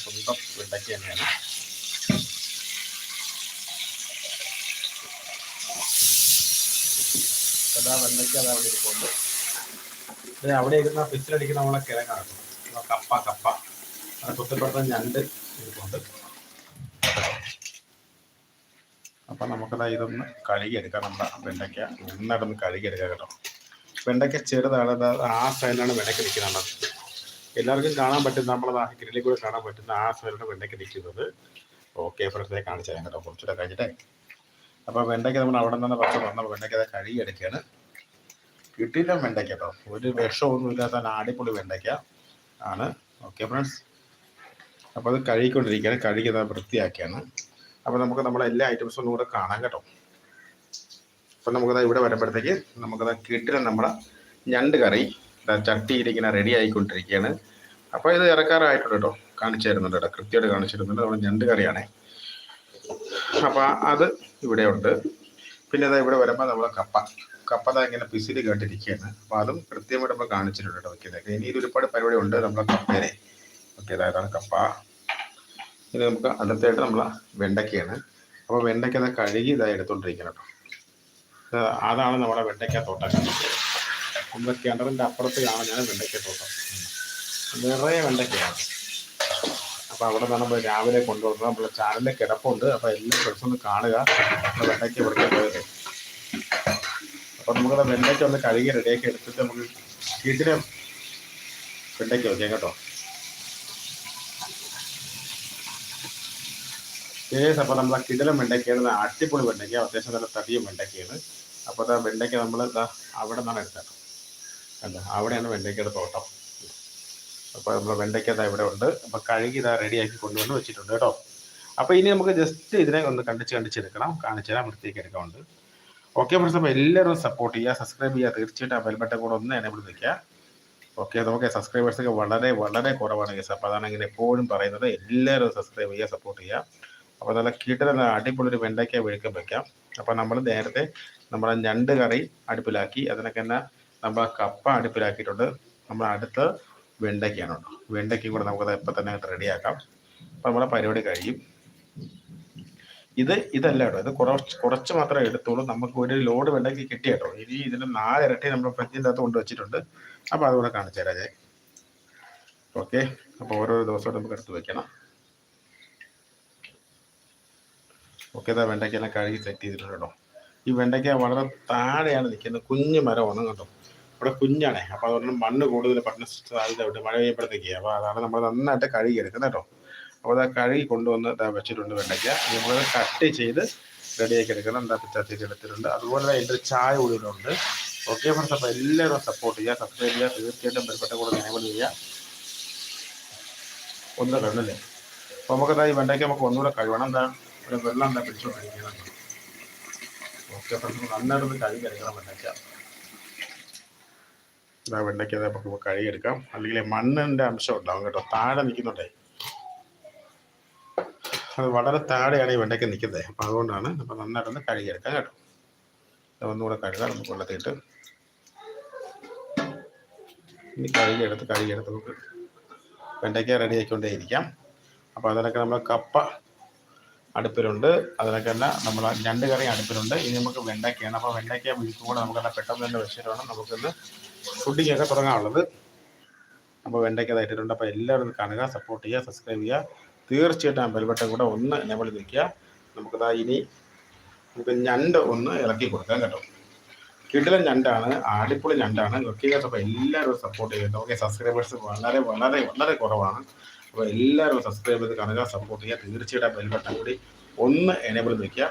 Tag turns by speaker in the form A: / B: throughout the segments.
A: സ്വന്തം വെണ്ടയ്ക്ക തന്നെയാണ് അതാ വെണ്ടയ്ക്ക അത് അവിടെ ഇരിപ്പുണ്ട് ഇത് അവിടെ ഇരുന്ന പിച്ചിലടിക്കുന്ന നമ്മളെ കിഴങ്ങാണ് കപ്പ കപ്പ അത് ഞണ്ട് ഇരിപ്പുണ്ട് അപ്പം നമുക്കതാ ഇതൊന്ന് കഴുകിയെടുക്കാം. നമ്മുടെ വെണ്ടയ്ക്ക നന്നായിട്ടൊന്ന് കഴുകിയെടുക്കാം കേട്ടോ. വെണ്ടയ്ക്ക ചെറുതാണ് ആ സൈഡിലാണ് വെണ്ടയ്ക്ക നിൽക്കുന്നുണ്ട് എല്ലാവർക്കും കാണാൻ പറ്റുന്ന നമ്മളെ ഗ്രില്ലിൽ കൂടെ കാണാൻ പറ്റുന്ന ആ സൈഡിലാണ് വെണ്ടയ്ക്ക് നിൽക്കുന്നത്. ഓക്കെ ഫ്രണ്ട്സിനെ കാണിച്ചു തരാം കേട്ടോ. കുറച്ചുകൂടെ കഴിഞ്ഞിട്ടേ. അപ്പോൾ വെണ്ടയ്ക്ക നമ്മൾ അവിടെ നിന്ന് കുറച്ച് വന്ന വെണ്ടയ്ക്ക അത് കഴുകിയെടുക്കുകയാണ്. കിട്ടിയില്ല വെണ്ടയ്ക്ക കേട്ടോ. ഒരു വിഷമൊന്നും ഇല്ലാത്ത അടിപൊളി വെണ്ടയ്ക്ക ആണ്. ഓക്കെ ഫ്രണ്ട്സ് അപ്പോൾ അത് കഴുകിക്കൊണ്ടിരിക്കുകയാണ്. കഴുകി അത് വൃത്തിയാക്കിയാണ്. അപ്പോൾ നമുക്ക് നമ്മളെ എല്ലാ ഐറ്റംസും കൂടെ കാണാം കേട്ടോ. അപ്പം നമുക്കത് ഇവിടെ വരുമ്പോഴത്തേക്ക് നമുക്കത് കിട്ടില്ല നമ്മുടെ ഞണ്ട് കറി ചട്ടിയിൽ ഇങ്ങനെ റെഡി ആയിക്കൊണ്ടിരിക്കുകയാണ് അപ്പോൾ ഇത് ഇറക്കാറായിട്ടുണ്ട് കേട്ടോ കാണിച്ചു തരുന്നുണ്ട് കേട്ടോ കൃത്യമായിട്ട് കാണിച്ചു തരുന്നുണ്ട് നമ്മുടെ ഞണ്ട് കറിയാണേ. അപ്പോൾ അത് ഇവിടെ ഉണ്ട്. പിന്നെ അതാ ഇവിടെ വരുമ്പോൾ നമ്മൾ കപ്പ. കപ്പ അതാ ഇങ്ങനെ പിസിൽ കേട്ടിരിക്കുകയാണ് അപ്പോൾ അതും കൃത്യമായിട്ട് നമ്മൾ കാണിച്ചിട്ടുണ്ട് കേട്ടോ വെക്കുന്നത്. ഇനി ഒരുപാട് പരിപാടി ഉണ്ട് നമ്മളെ കപ്പേനെ ഓക്കെ അതായതാണ് കപ്പ. ഇനി നമുക്ക് അടുത്തായിട്ട് നമ്മളെ വെണ്ടയ്ക്കയാണ് അപ്പോൾ വെണ്ടയ്ക്ക കഴുകി ഇതായി എടുത്തോണ്ടിരിക്കണം കേട്ടോ അതാണ് നമ്മുടെ വെണ്ടയ്ക്ക തോട്ടം. നമ്മുടെ കിണറിന്റെ അപ്പുറത്ത് കാണുന്നതാണ് വെണ്ടയ്ക്ക തോട്ടം നിറയെ വെണ്ടയ്ക്കയാണ്. അപ്പോൾ അവിടെ നിന്ന് നമ്മൾ രാവിലെ കൊണ്ടുവന്നത് നമ്മുടെ ചാനലിൽ കിടപ്പുണ്ട്. അപ്പോൾ എല്ലാ ദിവസവും ഒന്ന് കാണുക. വെണ്ടയ്ക്ക ഇവിടെ പോയത് അപ്പോൾ നമുക്കത് വെണ്ടയ്ക്ക ഒന്ന് കഴുകി റെഡിയാക്കി എടുത്തിട്ട് നമുക്ക് വീട്ടിലെ വെണ്ടയ്ക്ക വയ്ക്കാം കേട്ടോ. ഏസ് അപ്പോൾ നമ്മൾ ആ കിടലം വെണ്ടയ്ക്കയാണ് അടിപൊളി വെണ്ടയ്ക്ക. അത്യാവശ്യം നല്ല തടിയും വെണ്ടയ്ക്കയാണ്. അപ്പോൾ അത് വെണ്ടയ്ക്ക നമ്മൾ അവിടെ നിന്നാണ് എടുത്തത്. അല്ല അവിടെയാണ് വെണ്ടയ്ക്കയുടെ തോട്ടം. അപ്പോൾ നമ്മൾ വെണ്ടയ്ക്ക ഇവിടെ ഉണ്ട്. അപ്പോൾ കഴുകി ഇതാ റെഡിയാക്കി കൊണ്ടുവന്ന് വെച്ചിട്ടുണ്ട് കേട്ടോ. അപ്പോൾ ഇനി നമുക്ക് ജസ്റ്റ് ഇതിനെ ഒന്ന് കണ്ടിച്ച് കണ്ടിച്ചെടുക്കണം കാണിച്ചു തരാം വൃത്തിയൊക്കെ എടുക്കാറുണ്ട് ഓക്കെ ഫ്രണ്ട്സ് അപ്പോൾ എല്ലാവരും സപ്പോർട്ട് ചെയ്യുക സബ്സ്ക്രൈബ് ചെയ്യുക. തീർച്ചയായിട്ടും ആ ബെൽബട്ടൺ കൂടെ ഒന്ന് എനേബിൾ നിൽക്കുക ഓക്കെ നമുക്ക് സബ്സ്ക്രൈബേഴ്സ് ഒക്കെ വളരെ വളരെ കുറവാണ് കേസ് അപ്പോൾ അതാണ് ഇങ്ങനെ എപ്പോഴും പറയുന്നത്. എല്ലാവരും സബ്സ്ക്രൈബ് ചെയ്യുക സപ്പോർട്ട് ചെയ്യുക. അപ്പോൾ നല്ല കീട്ടിൽ അടിപൊളി ഒരു വെണ്ടയ്ക്ക വെഴുക്കം വയ്ക്കാം അപ്പോൾ നമ്മൾ നേരത്തെ നമ്മുടെ ഞണ്ട് കറി അടുപ്പിലാക്കി. അതിനൊക്കെ തന്നെ നമ്മൾ കപ്പ അടുപ്പിലാക്കിയിട്ടുണ്ട്. നമ്മൾ അടുത്ത് വെണ്ടയ്ക്കാണ് കേട്ടോ. വെണ്ടയ്ക്കും കൂടെ നമുക്കത് ഇപ്പം തന്നെ റെഡിയാക്കാം. അപ്പം നമ്മളെ പരിപാടി കഴിയും. ഇത് ഇതല്ല കേട്ടോ. ഇത് കുറച്ച് കുറച്ച് മാത്രമേ എടുത്തുള്ളൂ. നമുക്ക് ഒരു ലോഡ് വെണ്ടയ്ക്ക് കിട്ടിയ കേട്ടോ. ഇനി ഇതിന് നാലിരട്ടി നമ്മൾ ഫ്രിഡ്ജിന്റെ അകത്ത് കൊണ്ടുവച്ചിട്ടുണ്ട് അപ്പം അപ്പോൾ അതുകൂടെ കാണിച്ചു തരാം ഓക്കെ. അപ്പോൾ ഓരോ ദിവസവും നമുക്ക് എടുത്ത് വെക്കണം. ഓക്കെ ഇതാ വെണ്ടയ്ക്കെല്ലാം കഴുകി സെറ്റ് ചെയ്തിട്ടുണ്ട് കേട്ടോ. ഈ വെണ്ടയ്ക്ക വളരെ താഴെയാണ് നിൽക്കുന്നത്. കുഞ്ഞു മരമാണ് കേട്ടോ. ഇവിടെ കുഞ്ഞാണേ. അപ്പോൾ അതുകൊണ്ട് മണ്ണ് കൂടുതൽ പഠന സാധ്യത ഉണ്ട് മഴ പെയ്യുമ്പോഴത്തേക്ക് അപ്പോൾ അതാണ് നമ്മൾ നന്നായിട്ട് കഴുകി എടുക്കുന്നത് കേട്ടോ. അപ്പോൾ അത് കഴുകി കൊണ്ടുവന്ന് വെച്ചിട്ടുണ്ട് വെണ്ടയ്ക്ക. നമ്മൾ കട്ട് ചെയ്ത് റെഡിയാക്കി എടുക്കണം. എന്താ പിച്ചാത്തി എടുത്തിട്ടുണ്ട്. അതുപോലെ തന്നെ എന്റെ ചായ കൂടിയിട്ടുണ്ട് ഇവിടെ ഓക്കെ ഫ്രണ്ട്സ് അപ്പോൾ എല്ലാവരും സപ്പോർട്ട് ചെയ്യുക സബ്സ്ക്രൈബ് ചെയ്യുക തീർച്ചയായിട്ടും ബന്ധപ്പെട്ട കൂടെ എനേബിൾ ചെയ്യുക. ഒന്ന് കണ്ടല്ലേ അപ്പോൾ നമുക്കതാ ഈ വെണ്ടയ്ക്ക നമുക്ക് ഒന്നുകൂടെ കഴുകണം. എന്താ ഒരു വെള്ളം എന്താ പിടിച്ചോണ്ടിരിക്കണം ഓക്കെ ഫ്രണ്ട്സ് നന്നായിട്ടൊന്ന് കഴുകി എടുക്കണം വെണ്ടയ്ക്ക. ഇതാ വെണ്ടയ്ക്ക അത് നമുക്ക് കഴുകിയെടുക്കാം. അല്ലെങ്കിൽ മണ്ണിന്റെ അംശം ഉണ്ടാവും കേട്ടോ. താഴെ നിൽക്കുന്നുണ്ടേ. അത് വളരെ താഴെയാണ് ഈ വെണ്ടയ്ക്ക നിൽക്കുന്നത്. അപ്പം അതുകൊണ്ടാണ് അപ്പം നന്നായിട്ടൊന്ന് കഴുകിയെടുക്കാം കേട്ടോ. ഒന്നുകൂടെ കഴുകാം. നമുക്ക് വെള്ളത്തിയിട്ട് ഇനി കഴുകിയെടുത്ത് കഴുകിയെടുത്ത് നമുക്ക് വെണ്ടയ്ക്ക റെഡി ആക്കിക്കൊണ്ടേ ഇരിക്കാം. അപ്പോൾ അതിനൊക്കെ നമ്മൾ കപ്പ അടുപ്പിലുണ്ട്. അതിനൊക്കെ തന്നെ നമ്മൾ ഞണ്ട് കറി അടുപ്പിലുണ്ട്. ഇനി നമുക്ക് വെണ്ടയ്ക്കയാണ്. അപ്പോൾ വെണ്ടയ്ക്ക വിളിച്ചുകൂടെ കൂടെ നമുക്കെല്ലാം പെട്ടെന്ന് തന്നെ വെച്ചിട്ട് വേണം നമുക്കിന്ന് ഫുഡിങ് ഒക്കെ തുടങ്ങാനുള്ളത്. അപ്പോൾ വെണ്ടയ്ക്ക് ഇതായിട്ടുണ്ട് അപ്പോൾ എല്ലാവരും കാണുക സപ്പോർട്ട് ചെയ്യുക സബ്സ്ക്രൈബ് ചെയ്യുക. തീർച്ചയായിട്ടും ആ ബെൽബട്ടൺ കൂടെ ഒന്ന് എനേബിൾ നിൽക്കുക നമുക്കിതാ ഇനി നമുക്ക് ഞണ്ട് ഒന്ന് ഇളക്കി കൊടുക്കാം കേട്ടോ. കിടിലൻ ഞണ്ടാണ് ആടിപ്പൊളി ഞണ്ടാണ്. ഓക്കെ അപ്പോൾ എല്ലാവരും സപ്പോർട്ട് ചെയ്യുക ഓക്കെ സബ്സ്ക്രൈബേഴ്സ് വളരെ വളരെ വളരെ കുറവാണ്. അപ്പോൾ എല്ലാവരും സബ്സ്ക്രൈബ് ചെയ്ത് കാണുക സപ്പോർട്ട് ചെയ്യുക. തീർച്ചയായിട്ടും ബെൽബട്ടൺ കൂടി ഒന്ന് എനേബിൾ നിൽക്കുക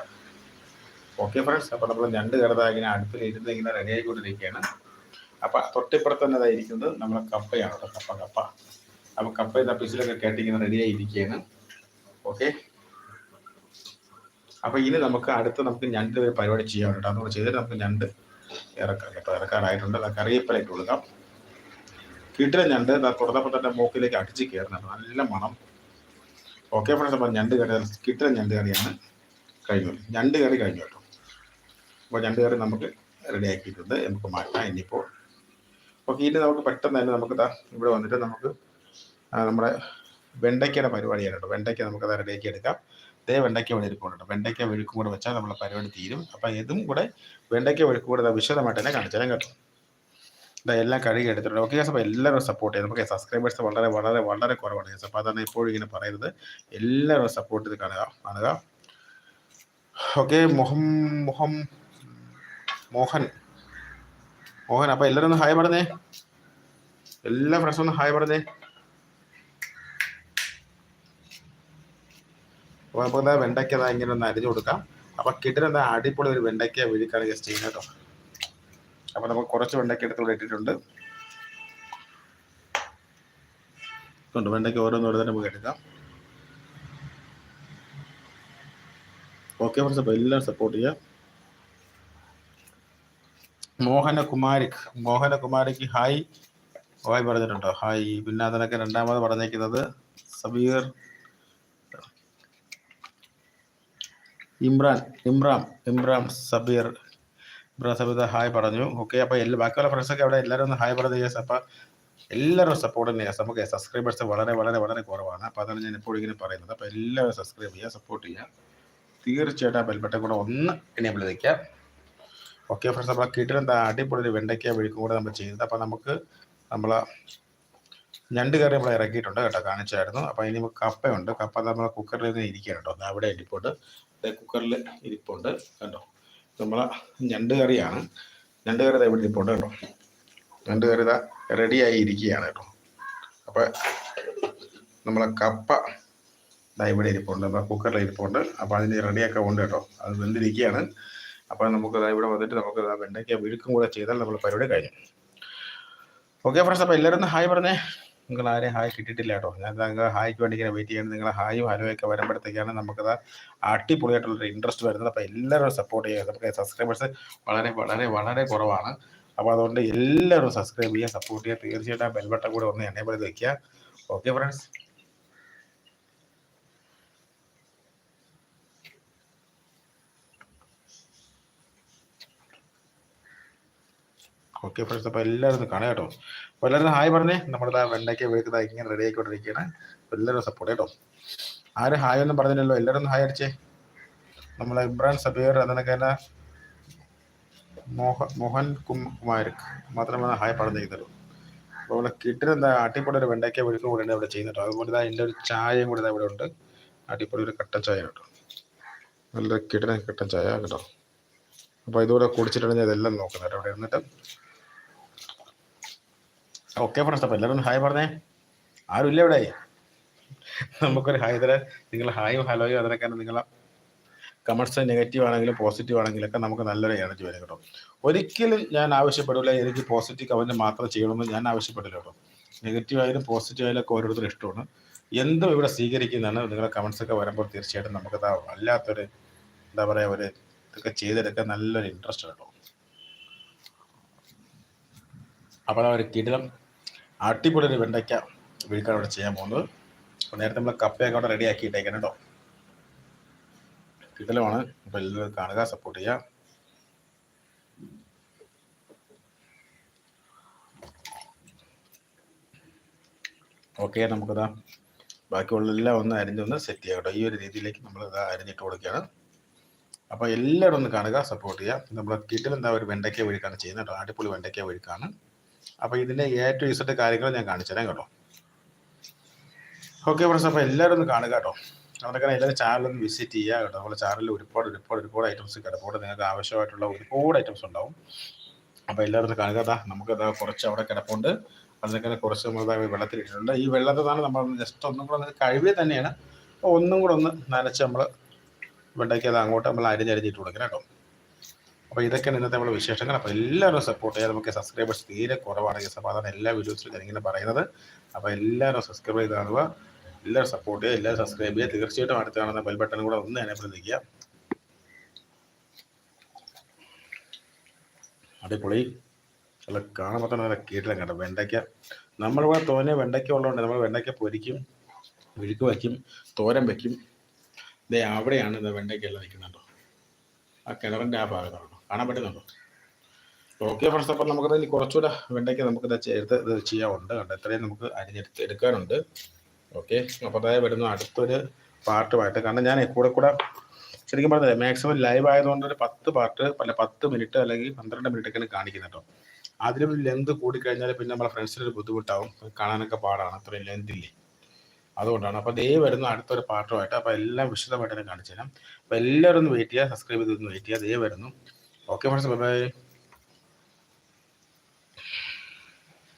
A: ഓക്കെ ഫ്രണ്ട്സ് അപ്പോൾ നമ്മൾ ഞണ്ട് കയറുന്നത് ഇങ്ങനെ അടുപ്പിൽ ഇരുന്ന് ഇങ്ങനെ റെഡി ആയിക്കൊണ്ടിരിക്കുകയാണ്. അപ്പം തൊട്ടിപ്പുറത്ത് തന്നെ ഇരിക്കുന്നത് നമ്മളെ കപ്പയാണ് കേട്ടോ കപ്പ കപ്പ. അപ്പം കപ്പ ഇതാ പിസിലൊക്കെ കേട്ടിങ്ങനെ റെഡി ആയിരിക്കുകയാണ് ഓക്കെ അപ്പൊ ഇനി നമുക്ക് അടുത്ത് നമുക്ക് ഞണ്ട് പരിപാടി ചെയ്യാൻ കേട്ടോ. അതുകൊണ്ട് ചെയ്തിട്ട് നമുക്ക് ഞണ്ട് ഇറക്കാം കേട്ടോ. ഇറക്കാറായിട്ടുണ്ട്. അത് കറിവേപ്പില ഇട്ട് കൊടുക്കാം. കിട്ടിയ ഞണ്ട് തുറന്നപ്പോൾ തന്നെ മൂക്കിലേക്ക് അടിച്ച് കയറുന്നുണ്ട് നല്ല മണം. ഓക്കെ ഫ്രണ്ട്സ് അപ്പം ഞണ്ട് കറി കിട്ടിയ ഞണ്ട് കറിയാണ് കഴിഞ്ഞു ഞണ്ട് കറി കഴിഞ്ഞു കേട്ടോ. അപ്പോൾ ഞണ്ട് കറി നമുക്ക് റെഡി ആക്കിയിട്ടുണ്ട്. നമുക്ക് മാറ്റാം. ഇനിയിപ്പോൾ ഓക്കെ ഇനി നമുക്ക് പെട്ടെന്ന് തന്നെ നമുക്ക് ഇവിടെ വന്നിട്ട് നമുക്ക് നമ്മുടെ വെണ്ടയ്ക്കയുടെ പരിപാടിയാണ് കേട്ടോ. വെണ്ടയ്ക്ക നമുക്ക് അത് റെഡിയാക്കി എടുക്കാം. ഇതേ വെണ്ടയ്ക്ക ഇരിപ്പുണ്ട് കേട്ടോ. വെണ്ടയ്ക്ക വെഴുക്കും കൂടെ വെച്ചാൽ നമ്മളെ പരിപാടി തീരും. അപ്പം ഇതും കൂടെ വെണ്ടയ്ക്ക വെഴുക്കും കൂടെ വിശദമായിട്ട് തന്നെ കാണിച്ചു തരാം കേട്ടോ. ഇതാ എല്ലാം കഴുകി എടുത്തിട്ടുണ്ട്. ഓക്കെ അപ്പോൾ എല്ലാവരും സപ്പോർട്ട് ചെയ്യും. നമുക്ക് സബ്സ്ക്രൈബേഴ്സ് വളരെ വളരെ വളരെ കുറവാണ് കേസ് അപ്പോൾ അതാണ് എപ്പോഴും ഇങ്ങനെ പറയുന്നത്. എല്ലാവരും സപ്പോർട്ട് ചെയ്ത് കാണുക കാണുക. ഓക്കെ മൊഹം മൊഹം മോഹൻ. മോഹൻ അപ്പൊ എല്ലാരും ഒന്ന് ഹായ് പറഞ്ഞേ. എല്ലാ ഫ്രണ്ട്സും ഒന്ന് ഹായ് പറഞ്ഞേ. അപ്പോൾ എന്താ വെണ്ടയ്ക്ക ഇങ്ങനെ ഒന്ന് അരിഞ്ഞു കൊടുക്കാം. അപ്പോൾ കിട്ടുന്ന അടിപൊളി ഒരു വെണ്ടയ്ക്ക വിഴിക്കാണ് ജസ്റ്റ് ചെയ്യുന്നത് കേട്ടോ. അപ്പോൾ നമുക്ക് കുറച്ച് വെണ്ടയ്ക്ക എടുത്ത് ഇവിടെ ഇട്ടിട്ടുണ്ട്. കൊണ്ട് വെണ്ടയ്ക്ക ഓരോന്നോടെ തന്നെ നമുക്ക് എടുക്കാം. ഓക്കെ ഫ്രണ്ട്സ് അപ്പോൾ എല്ലാവരും സപ്പോർട്ട് ചെയ്യാം മോഹനകുമാരിക് മോഹനകുമാരിക്ക് ഹായ്. ഹായ് പറഞ്ഞിട്ടുണ്ടോ? ഹായ്. പിന്നെ അതിനൊക്കെ രണ്ടാമത് പറഞ്ഞേക്കുന്നത് സബീർ ഇമ്രാൻ ഇമ്രാൻ ഇമ്രാൻ സബീർ. ഇമ്രാൻ സബീർ ഹായ് പറഞ്ഞു. ഓക്കെ അപ്പോൾ എല്ലാ ബാക്കിയുള്ള ഫ്രണ്ട്സൊക്കെ അവിടെ എല്ലാവരും ഒന്ന് ഹായ് പറഞ്ഞു യെസ് അപ്പോൾ എല്ലാവരും സപ്പോർട്ട് ചെയ്യുക നമുക്ക് സബ്സ്ക്രൈബേഴ്സ് വളരെ വളരെ വളരെ കുറവാണ്. അപ്പോൾ അതാണ് ഞാൻ എപ്പോഴും ഇങ്ങനെ പറയുന്നത്. അപ്പോൾ എല്ലാവരും സബ്സ്ക്രൈബ് ചെയ്യുക സപ്പോർട്ട് ചെയ്യുക. തീർച്ചയായിട്ടും ആ ബെൽബട്ടൻ കൂടെ ഒന്ന് എനേബിൾ വയ്ക്കുക ഓക്കെ ഫ്രണ്ട്സ് നമ്മളെ എന്താ അടിപൊളി ഒരു വെണ്ടയ്ക്ക വെഴുക്കും കൂടെ നമ്മൾ ചെയ്തത്. അപ്പോൾ നമുക്ക് നമ്മൾ ഞണ്ട് കറി നമ്മൾ ഇറക്കിയിട്ടുണ്ട് കേട്ടോ കാണിച്ചായിരുന്നു. അപ്പോൾ ഇനി നമുക്ക് കപ്പയുണ്ട്. കപ്പ നമ്മൾ കുക്കറിൽ നിന്ന് ഇരിക്കുകയാണ് കേട്ടോ. അവിടെ ഇരിപ്പുണ്ട്. കുക്കറിൽ ഇരിപ്പുണ്ട് കേട്ടോ നമ്മൾ ഞണ്ട് കറിയാണ്. ഞണ്ട് കറി ഇവിടെ ഇരിപ്പുണ്ട് കേട്ടോ. ഞണ്ട് കറി ഇതാ റെഡിയായി ഇരിക്കുകയാണ് കേട്ടോ. അപ്പോൾ നമ്മളെ കപ്പ ഇതാ ഇവിടെ ഇരിപ്പുണ്ട്. നമ്മളെ കുക്കറിൽ ഇരിപ്പുണ്ട്. അപ്പോൾ അതിന് റെഡിയാക്കാൻ ഉണ്ട് കേട്ടോ. അത് വെന്തിരിക്കുകയാണ്. അപ്പോൾ നമുക്ക് ഇവിടെ വന്നിട്ട് നമുക്ക് വെണ്ടയ്ക്ക വിഴുക്കും കൂടെ ചെയ്താൽ നമ്മൾ പരിപാടി കഴിഞ്ഞു. ഓക്കെ ഫ്രണ്ട്സ് അപ്പോൾ എല്ലാവരും ഹായ് പറഞ്ഞേ. നിങ്ങൾ ആരെയും ഹായ് കിട്ടിയിട്ടില്ല കേട്ടോ. ഞാൻ നിങ്ങൾ ഹായ്ക്ക് വേണ്ടി ഇങ്ങനെ വെയിറ്റ് ചെയ്യണം നിങ്ങൾ ഹായും ഹലോയൊക്കെ വരുമ്പോഴത്തേക്കാണ് നമുക്കത് അടിപൊളിയായിട്ടുള്ളൊരു ഇൻട്രസ്റ്റ് വരുന്നത്. അപ്പോൾ എല്ലാവരും സപ്പോർട്ട് ചെയ്യുക. നമുക്ക് സബ്സ്ക്രൈബേഴ്സ് വളരെ വളരെ വളരെ കുറവാണ്. അപ്പോൾ അതുകൊണ്ട് എല്ലാവരും സബ്സ്ക്രൈബ് ചെയ്യുക സപ്പോർട്ട് ചെയ്യുക. തീർച്ചയായിട്ടും ആ ബെൽബട്ടൺ കൂടെ ഒന്ന് പോലെ വയ്ക്കുക ഓക്കെ ഫ്രണ്ട്സ് ഓക്കെ ഫ്രണ്ട്സ് അപ്പോൾ എല്ലാവരും കാണാം കേട്ടോ. അപ്പോൾ എല്ലാവരും ഹായ് പറഞ്ഞേ. നമ്മുടെ വെണ്ടയ്ക്ക് വെളുക്കുന്നത് ഇങ്ങനെ റെഡി ആയിക്കൊണ്ടിരിക്കുകയാണ്. എല്ലാവരും സപ്പോർട്ട് കേട്ടോ ആരും ഹായ് ഒന്നും പറഞ്ഞില്ലല്ലോ. എല്ലാവരും ഹായ് അടിച്ചേ. നമ്മളെ ഇബ്രാൻ സബീർ എന്നൊക്കെ തന്നെ മോഹ മോഹൻ കുമാർ മാത്രമാണ് ഹായ് പറഞ്ഞിരിക്കുന്നത് അപ്പോൾ ഇവിടെ കിട്ടുന്ന എന്താ? അട്ടിപ്പൊടി ഒരു വെണ്ടയ്ക്ക വെളുക്കും കൂടെ ഇവിടെ ചെയ്യുന്നുണ്ടോ അതുപോലെ തന്നെ എന്റെ ഒരു ചായയും കൂടെ ഇവിടെ ഉണ്ട്. അട്ടിപ്പൊടി ഒരു കട്ടൻ ചായ കേട്ടോ. നല്ല കിട്ടുന്ന കട്ടൻ ചായ കേട്ടോ. അപ്പോൾ ഇതുകൂടെ കുടിച്ചിട്ടാണ് ഞാൻ ഇതെല്ലാം നോക്കുന്നത് അവിടെ ഇരുന്നിട്ട്. ഓക്കെ ഫ്രണ്ട്സ് അപ്പോൾ എല്ലാവരും ഹായ് പറഞ്ഞേ ആരും ഇല്ല ഇവിടെ നമുക്കൊരു ഹായ് തരാൻ നിങ്ങൾ ഹായും ഹലോയും അതിനൊക്കെ നിങ്ങളെ കമൻസ് നെഗറ്റീവ് ആണെങ്കിലും പോസിറ്റീവ് ആണെങ്കിലും ഒക്കെ നമുക്ക് നല്ലൊരു എനർജി വരും കേട്ടോ ഒരിക്കലും ഞാൻ ആവശ്യപ്പെടില്ല എനിക്ക് പോസിറ്റീവ് കമന്റ് മാത്രം ചെയ്യണമെന്ന് ഞാൻ ആവശ്യപ്പെടില്ല കേട്ടോ നെഗറ്റീവ് ആയാലും പോസിറ്റീവ് ആയാലും ഒക്കെ ഓരോരുത്തരും ഇഷ്ടമാണ് എന്തും ഇവിടെ സ്വീകരിക്കുന്നതാണ് നിങ്ങളുടെ കമൻസ് ഒക്കെ വരുമ്പോൾ തീർച്ചയായിട്ടും നമുക്ക് വല്ലാത്തൊരു എന്താ പറയുക ഒരു ഇതൊക്കെ ചെയ്തെടുക്കാൻ നല്ലൊരു ഇൻട്രസ്റ്റ് കേട്ടോ അപ്പോൾ ഒരു കിടിലം അടിപൊളി ഒരു വെണ്ടയ്ക്ക വീഴ്ക്കാണ് ഇവിടെ ചെയ്യാൻ പോകുന്നത്. അപ്പോൾ നേരത്തെ നമ്മൾ കപ്പയൊക്കെ അവിടെ റെഡി ആക്കി ഇട്ടേക്കണം കേട്ടോ. ഇതിലുമാണ് അപ്പോൾ എല്ലാവരും കാണുക സപ്പോർട്ട് ചെയ്യുക. ഓക്കെ നമുക്കതാ ബാക്കിയുള്ള എല്ലാം ഒന്ന് അരിഞ്ഞൊന്ന് സെറ്റ് ചെയ്യാം കേട്ടോ. ഈ ഒരു രീതിയിലേക്ക് നമ്മൾ ഇത് അരിഞ്ഞിട്ട് കൊടുക്കുകയാണ്. അപ്പോൾ എല്ലാവരും ഒന്ന് കാണുക സപ്പോർട്ട് ചെയ്യുക. നമ്മൾ കിട്ടിലെന്താ ഒരു വെണ്ടയ്ക്ക വഴിക്കാണ് ചെയ്യുന്നത് കേട്ടോ. അടിപൊളി വെണ്ടയ്ക്ക വഴിക്കാണ് അപ്പോൾ എ ടു ഇസഡ് കാര്യങ്ങൾ ഞാൻ കാണിച്ചു തരാം കേട്ടോ. ഓക്കെ ഫ്രണ്ട്സ് അപ്പോൾ എല്ലാവരും ഒന്ന് കാണുക കേട്ടോ. അതൊക്കെ എല്ലാവരും ചാനലൊന്ന് വിസിറ്റ് ചെയ്യുക കേട്ടോ. നമ്മുടെ ചാനലിൽ ഒരുപാട് ഒരുപാട് ഒരുപാട് ഐറ്റംസ് കിടപ്പുണ്ട് നിങ്ങൾക്ക് ആവശ്യമായിട്ടുള്ള ഒരുപാട് ഐറ്റംസ് ഉണ്ടാവും. അപ്പോൾ എല്ലാവരും കാണുക കാണുക അതാ കുറച്ച് അവിടെ കിടപ്പുണ്ട്. അതിനൊക്കെ കുറച്ച് നമ്മൾ വെള്ളത്തിലിട്ടിട്ടുണ്ട്. ഈ വെള്ളത്തിലാണ് നമ്മൾ ജസ്റ്റ് ഒന്നും കൂടെ ഒന്ന് കഴിവേ തന്നെയാണ്. ഒന്നും കൂടെ ഒന്ന് നനച്ച് നമ്മൾ വെണ്ടയ്ക്ക് അത് അങ്ങോട്ട് നമ്മൾ അരിഞ്ഞരിഞ്ഞിട്ട് കൊടുക്കണം കേട്ടോ. അപ്പോൾ ഇതൊക്കെയാണ് ഇന്നത്തെ നമ്മുടെ വിശേഷങ്ങൾ. അപ്പോൾ എല്ലാവരും സപ്പോർട്ട് ചെയ്യുക നമുക്ക് സബ്സ്ക്രൈബേഴ്സ് തീരെ കുറവാണ് ഈ സമാധാനം. എല്ലാ വീഡിയോസിലും ഞാനിങ്ങനെ പറയുന്നത്. അപ്പോൾ എല്ലാവരും സബ്സ്ക്രൈബ് ചെയ്ത് കാണുക. എല്ലാവരും സപ്പോർട്ട് ചെയ്യുക. എല്ലാവരും സബ്സ്ക്രൈബ് ചെയ്യുക. തീർച്ചയായിട്ടും അടുത്ത് കാണുന്ന ബെൽ ബട്ടൺ കൂടെ ഒന്ന് എനേബിൾ നിൽക്കുക അടിപൊളി. അല്ല കാണുമ്പോൾ തന്നെ നല്ല കീട്ടിലും കേട്ടോ വെണ്ടയ്ക്ക. നമ്മളിവിടെ തോനെ വെണ്ടയ്ക്ക ഉള്ളതുകൊണ്ട് നമ്മൾ വെണ്ടയ്ക്ക പൊരിക്കും വിഴുക്ക് വയ്ക്കും തോരം വയ്ക്കും. ദേ അവിടെയാണ് ഇത് വെണ്ടയ്ക്കെല്ലാം നിൽക്കുന്നുണ്ടോ ആ കിണറിന്റെ ആ ഭാഗത്താണ് കാണാൻ പറ്റുന്നുണ്ടോ? ഓക്കെ ഫ്രണ്ട്സ് അപ്പം നമുക്കത് കുറച്ചുകൂടെ വെണ്ടയ്ക്ക നമുക്കിത് ചേർത്ത് ഇത് ചെയ്യാറുണ്ട് കണ്ടോ? എത്രയും നമുക്ക് അരിഞ്ഞെടുത്ത് എടുക്കാനുണ്ട്. ഓക്കെ അപ്പോൾ അതായത് വരുന്ന അടുത്തൊരു പാർട്ടുമായിട്ട് കാരണം ഞാൻ കൂടെ കൂടെ ശരിക്കും പറഞ്ഞത് മാക്സിമം ലൈവ് ആയതുകൊണ്ട് ഒരു പത്ത് പാർട്ട് അല്ല പത്ത് മിനിറ്റ് അല്ലെങ്കിൽ പന്ത്രണ്ട് മിനിറ്റ് ഒക്കെ കാണിക്കുന്നത് കേട്ടോ. അതിലും ലെന്ത് കൂടിക്കഴിഞ്ഞാൽ പിന്നെ നമ്മളെ ഫ്രണ്ട്സിനൊരു ബുദ്ധിമുട്ടാവും. കാണാനൊക്കെ പാടാണ്. അത്രയും ലെന്ത് ഇല്ലേ? അതുകൊണ്ടാണ്. അപ്പോൾ ദേ വരുന്ന അടുത്തൊരു പാർട്ടുമായിട്ട് അപ്പോൾ എല്ലാം വിശദമായിട്ട് തന്നെ കാണിച്ചു തരാം അപ്പോൾ എല്ലാവരും ഒന്ന് വെയിറ്റ് ചെയ്യുക. സബ്സ്ക്രൈബ് ചെയ്തൊന്ന് വെയിറ്റ് ചെയ്യുക. ദേ വരുന്നു. Okay friends bye